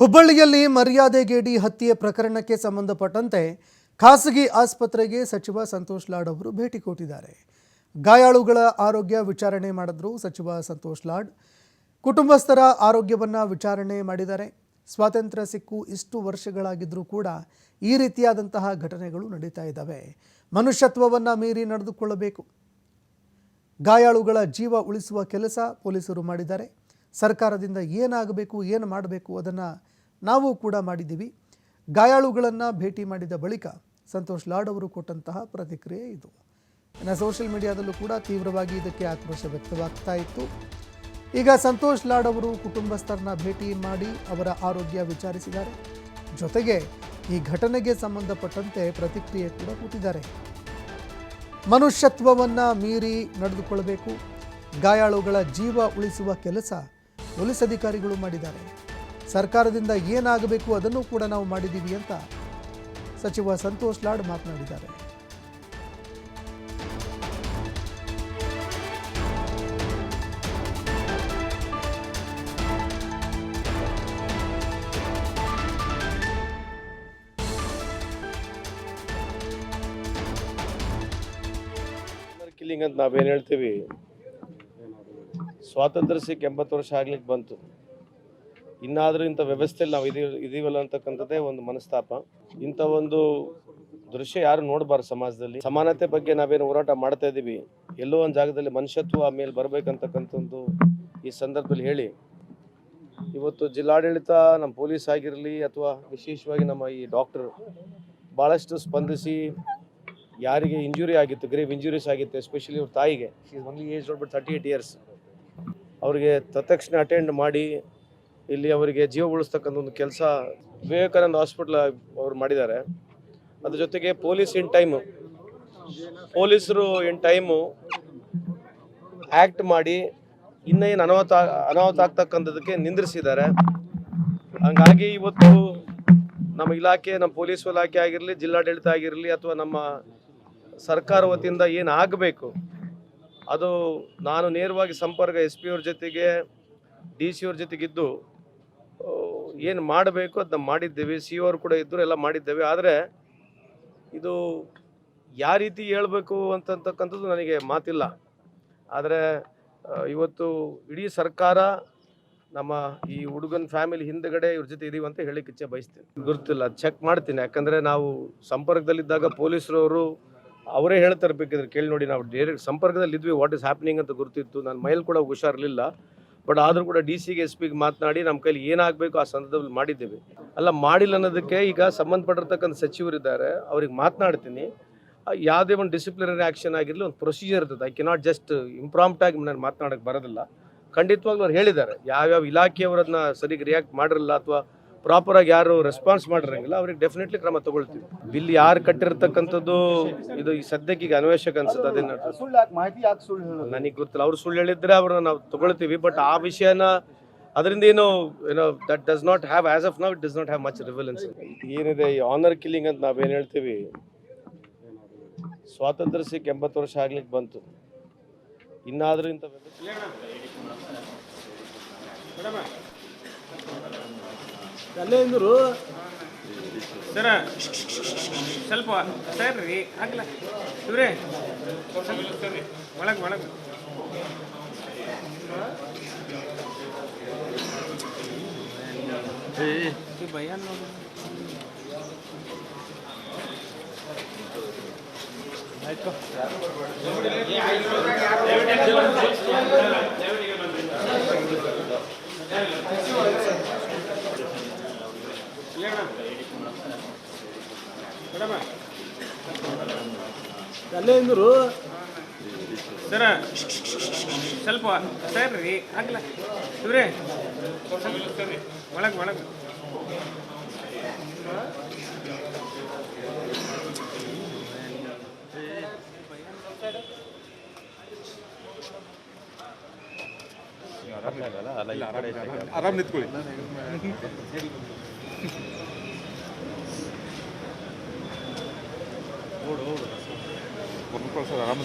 ಹುಬ್ಬಳ್ಳಿಯಲ್ಲಿ ಮರ್ಯಾದೆಗೇಡಿ ಹತ್ಯೆ ಪ್ರಕರಣಕ್ಕೆ ಸಂಬಂಧಪಟ್ಟಂತೆ ಖಾಸಗಿ ಆಸ್ಪತ್ರೆಗೆ ಸಚಿವ ಸಂತೋಷ್ ಲಾಡ್ ಅವರು ಭೇಟಿ ಕೊಟ್ಟಿದ್ದಾರೆ. ಗಾಯಾಳುಗಳ ಆರೋಗ್ಯ ವಿಚಾರಣೆ ಮಾಡಿದ್ರು ಸಚಿವ ಸಂತೋಷ್ ಲಾಡ್. ಕುಟುಂಬಸ್ಥರ ಆರೋಗ್ಯವನ್ನು ವಿಚಾರಣೆ ಮಾಡಿದ್ದಾರೆ. ಸ್ವಾತಂತ್ರ್ಯ ಸಿಕ್ಕು ಇಷ್ಟು ವರ್ಷಗಳಾಗಿದ್ದರೂ ಕೂಡ ಈ ರೀತಿಯಾದಂತಹ ಘಟನೆಗಳು ನಡೀತಾ ಇದ್ದಾವೆ. ಮನುಷ್ಯತ್ವವನ್ನು ಮೀರಿ ನಡೆದುಕೊಳ್ಳಬೇಕು. ಗಾಯಾಳುಗಳ ಜೀವ ಉಳಿಸುವ ಕೆಲಸ ಪೊಲೀಸರು ಮಾಡಿದ್ದಾರೆ. ಸರ್ಕಾರದಿಂದ ಏನಾಗಬೇಕು, ಏನು ಮಾಡಬೇಕು ಅದನ್ನು ನಾವು ಕೂಡ ಮಾಡಿದ್ದೀವಿ. ಗಾಯಾಳುಗಳನ್ನು ಭೇಟಿ ಮಾಡಿದ ಬಳಿಕ ಸಂತೋಷ್ ಲಾಡ್ ಅವರು ಕೊಟ್ಟಂತಹ ಪ್ರತಿಕ್ರಿಯೆ ಇದು. ಇನ್ನು ಸೋಷಿಯಲ್ ಮೀಡಿಯಾದಲ್ಲೂ ಕೂಡ ತೀವ್ರವಾಗಿ ಇದಕ್ಕೆ ಆಕ್ರೋಶ ವ್ಯಕ್ತವಾಗ್ತಾ ಇತ್ತು. ಈಗ ಸಂತೋಷ್ ಲಾಡ್ ಅವರು ಕುಟುಂಬಸ್ಥರನ್ನ ಭೇಟಿ ಮಾಡಿ ಅವರ ಆರೋಗ್ಯ ವಿಚಾರಿಸಿದ್ದಾರೆ. ಜೊತೆಗೆ ಈ ಘಟನೆಗೆ ಸಂಬಂಧಪಟ್ಟಂತೆ ಪ್ರತಿಕ್ರಿಯೆ ಕೂಡ ಕೊಟ್ಟಿದ್ದಾರೆ. ಮನುಷ್ಯತ್ವವನ್ನು ಮೀರಿ ನಡೆದುಕೊಳ್ಳಬೇಕು ಗಾಯಾಳುಗಳ ಜೀವ ಉಳಿಸುವ ಕೆಲಸ ಪೊಲೀಸ್ ಅಧಿಕಾರಿಗಳು ಮಾಡಿದ್ದಾರೆ. ಸರ್ಕಾರದಿಂದ ಏನಾಗಬೇಕು ಅದನ್ನು ಕೂಡ ನಾವು ಮಾಡಿದ್ದೀವಿ ಅಂತ ಸಚಿವ ಸಂತೋಷ್ ಲಾಡ್ ಮಾತನಾಡಿದ್ದಾರೆ. ಕಿಲ್ಲಿಂಗ್ ಅಂತ ನಾವೇನು ಹೇಳ್ತೀವಿ? ಸ್ವಾತಂತ್ರ್ಯ ಸಿಕ್ಕ ಎಂಬತ್ತು ವರ್ಷ ಆಗ್ಲಿಕ್ಕೆ ಬಂತು. ಇನ್ನಾದರೂ ಇಂಥ ವ್ಯವಸ್ಥೆಯಲ್ಲಿ ನಾವು ಇದೀ ಇದೀವಲ್ಲ ಅಂತಕ್ಕಂಥದ್ದೇ ಒಂದು ಮನಸ್ತಾಪ. ಇಂಥ ಒಂದು ದೃಶ್ಯ ಯಾರು ನೋಡಬಾರ್ದು ಸಮಾಜದಲ್ಲಿ. ಸಮಾನತೆ ಬಗ್ಗೆ ನಾವೇನು ಹೋರಾಟ ಮಾಡ್ತಾ ಇದ್ದೀವಿ. ಎಲ್ಲೋ ಒಂದು ಜಾಗದಲ್ಲಿ ಮನುಷ್ಯತ್ವ ಮೇಲೆ ಬರಬೇಕಂತಕ್ಕಂಥದ್ದು ಈ ಸಂದರ್ಭದಲ್ಲಿ ಹೇಳಿ. ಇವತ್ತು ಜಿಲ್ಲಾಡಳಿತ ನಮ್ಮ ಪೊಲೀಸ್ ಆಗಿರಲಿ ಅಥವಾ ವಿಶೇಷವಾಗಿ ನಮ್ಮ ಈ ಡಾಕ್ಟರ್ ಭಾಳಷ್ಟು ಸ್ಪಂದಿಸಿ ಯಾರಿಗೆ ಇಂಜುರಿ ಆಗಿತ್ತು ಗ್ರೇವ್ ಇಂಜುರೀಸ್ ಆಗಿತ್ತು ಎಸ್ಪೆಷಲಿ ಅವ್ರ ತಾಯಿಗೆ. ಈಸ್ ಒನ್ಲಿ ಏಜ್ ನೋಡ್ಬಿಟ್ಟು ತರ್ಟಿ ಏಯ್ಟ್ ಇಯರ್ಸ್ ಅವರಿಗೆ ತತ್ಕ್ಷಣ ಅಟೆಂಡ್ ಮಾಡಿ ಇಲ್ಲಿ ಅವರಿಗೆ ಜೀವ ಉಳಿಸ್ತಕ್ಕಂಥ ಒಂದು ಕೆಲಸ ವಿವೇಕಾನಂದ ಹಾಸ್ಪಿಟ್ಲ್ ಅವ್ರು ಮಾಡಿದ್ದಾರೆ. ಅದ್ರ ಜೊತೆಗೆ ಪೊಲೀಸ್ ಇನ್ ಟೈಮು ಪೊಲೀಸರು ಇನ್ ಟೈಮು ಆ್ಯಕ್ಟ್ ಮಾಡಿ ಇನ್ನೇನು ಅನಾಹುತ ಅನಾಹುತ ಆಗ್ತಕ್ಕಂಥದ್ದಕ್ಕೆ ನಿಂದ್ರಿಸಿದ್ದಾರೆ. ಹಂಗಾಗಿ ಇವತ್ತು ನಮ್ಮ ಇಲಾಖೆ, ನಮ್ಮ ಪೊಲೀಸ್ ಇಲಾಖೆ ಆಗಿರಲಿ, ಜಿಲ್ಲಾಡಳಿತ ಆಗಿರಲಿ ಅಥವಾ ನಮ್ಮ ಸರ್ಕಾರ ವತಿಯಿಂದ ಏನು ಅದು ನಾನು ನೇರವಾಗಿ ಸಂಪರ್ಕ ಎಸ್ ಪಿ ಅವ್ರ ಜೊತೆಗೆ, ಡಿ ಸಿ ಅವ್ರ ಜೊತೆಗಿದ್ದು ಏನು ಮಾಡಬೇಕು ಅದನ್ನ ಮಾಡಿದ್ದೇವೆ. ಸಿ ಅವರು ಕೂಡ ಇದ್ದರು ಎಲ್ಲ ಮಾಡಿದ್ದೇವೆ. ಆದರೆ ಇದು ಯಾವ ರೀತಿ ಹೇಳಬೇಕು ಅಂತಕ್ಕಂಥದ್ದು ನನಗೆ ಮಾತಿಲ್ಲ. ಆದರೆ ಇವತ್ತು ಇಡೀ ಸರ್ಕಾರ ನಮ್ಮ ಈ ಹುಡುಗನ ಫ್ಯಾಮಿಲಿ ಹಿಂದ್ಗಡೆ ಇವ್ರ ಜೊತೆ ಇದೀವಿ ಅಂತ ಹೇಳಿಕ್ಕೆ ಇಚ್ಛೆ ಬಯಸ್ತೀನಿ. ಗೊತ್ತಿಲ್ಲ ಚೆಕ್ ಮಾಡ್ತೀನಿ. ಯಾಕಂದರೆ ನಾವು ಸಂಪರ್ಕದಲ್ಲಿದ್ದಾಗ ಪೊಲೀಸರವರು ಅವರೇ ಹೇಳ್ತಾರೆ ಬೇಕಿದ್ರೆ ಕೇಳಿ ನೋಡಿ, ನಾವು ಡೈರೆಕ್ಟ್ ಸಂಪರ್ಕದಲ್ಲಿ ಇದ್ವಿ ವಾಟ್ ಇಸ್ ಹ್ಯಾಪ್ನಿಂಗ್ ಅಂತ ಗೊತ್ತಿತ್ತು. ನನ್ನ ಮೈಲ್ ಕೂಡ ಹುಷಾರಿರಲಿಲ್ಲ ಬಟ್ ಆದರೂ ಕೂಡ ಡಿ ಸಿಗೆ ಎಸ್ ಪಿಗೆ ಮಾತನಾಡಿ ನಮ್ಮ ಕೈಲಿ ಏನಾಗಬೇಕು ಆ ಸಂದರ್ಭದಲ್ಲಿ ಮಾಡಿದ್ದೇವೆ. ಅಲ್ಲ, ಮಾಡಿಲ್ಲ ಅನ್ನೋದಕ್ಕೆ ಈಗ ಸಂಬಂಧಪಟ್ಟಿರ್ತಕ್ಕಂಥ ಸಚಿವರಿದ್ದಾರೆ. ಅವ್ರಿಗೆ ಮಾತನಾಡ್ತೀನಿ. ಯಾವುದೇ ಒಂದು ಡಿಸಿಪ್ಲಿನರಿ ಆ್ಯಕ್ಷನ್ ಆಗಿರಲಿ, ಒಂದು ಪ್ರೊಸೀಜರ್ ಇರ್ತದೆ. ಐ ಕೆನಾಟ್ ಜಸ್ಟ್ ಇಂಪ್ರಾಂಪ್ಟಾಗಿ ನಾನು ಮಾತನಾಡೋಕ್ಕೆ ಬರೋದಿಲ್ಲ. ಖಂಡಿತವಾಗ್ಲೂ ಅವ್ರು ಹೇಳಿದ್ದಾರೆ. ಯಾವ್ಯಾವ ಇಲಾಖೆಯವರನ್ನ ಸರಿಗೆ ರಿಯಾಕ್ಟ್ ಮಾಡಿರಲ್ಲ ಅಥವಾ ಪ್ರಾಪರ್ ಆಗಿ ಯಾರು ರೆಸ್ಪಾನ್ಸ್ ಮಾಡಿರಂಗಿಲ್ಲ ಅವ್ರಿಗೆ ಡೆಫಿನೆಟ್ಲಿ ಕ್ರಮ ತಗೊಳ್ತೀವಿ. ಬಿಲ್ ಯಾರು ಕಟ್ಟಿರ್ತಕ್ಕಂಥದ್ದು ಇದು ಈ ಸದ್ಯಕ್ಕೆ ಈಗ ಅನ್ವೇಷಕ ಅನ್ಸುತ್ತೆ ಅದೇನು ಸುಳ್ಳು ಮಾಹಿತಿ ಯಾಕೆ ಸುಳ್ಳು ಹೇಳೋದು? ನನಗೆ ಗೊತ್ತಿಲ್ಲ. ಅವ್ರು ಸುಳ್ಳು ಹೇಳಿದ್ರೆ ಅವ್ರನ್ನ ನಾವು ತಗೊಳ್ತೀವಿ ಬಟ್ ಆ ವಿಷಯನ ಅದರಿಂದ ಏನು ಏನೋ that does not have as of now it does not have much relevance ಏನಿದೆ ಈ ಆನರ್ ಕಿಲ್ಲಿಂಗ್ ಅಂತ ನಾವೇನು ಹೇಳ್ತೀವಿ? ಸ್ವಾತಂತ್ರ್ಯ ಸಿಕ್ಕ ಎಂಬತ್ತು ವರ್ಷ ಆಗ್ಲಿಕ್ಕೆ ಬಂತು. ಇನ್ನಾದರೂ ಇಂಥ ಅಲ್ಲೇ ಇಂದ್ರು ಸರ ಸ್ವಲ್ಪ ಸರ್ ರೀ ಆಗ್ಲ. ಇವ್ರೆ ಒಳಗೆ ಒಳಗೆ. ಭಯ ನೋಡಿ. ಆಯ್ತು. ಅಲ್ಲೇ ಇಂದ್ರು ಸರ ಸ್ವಲ್ಪ ಸರ್ ರೀ ಆಗ್ಲ. ಇವ್ರೆ ಒಳಗೆ ಒಳಗೆ. ಆರಾಮ್ ನಿಂತ್ಕೊಳ್ಳಿ ಒಂದು ಆರಾಮ್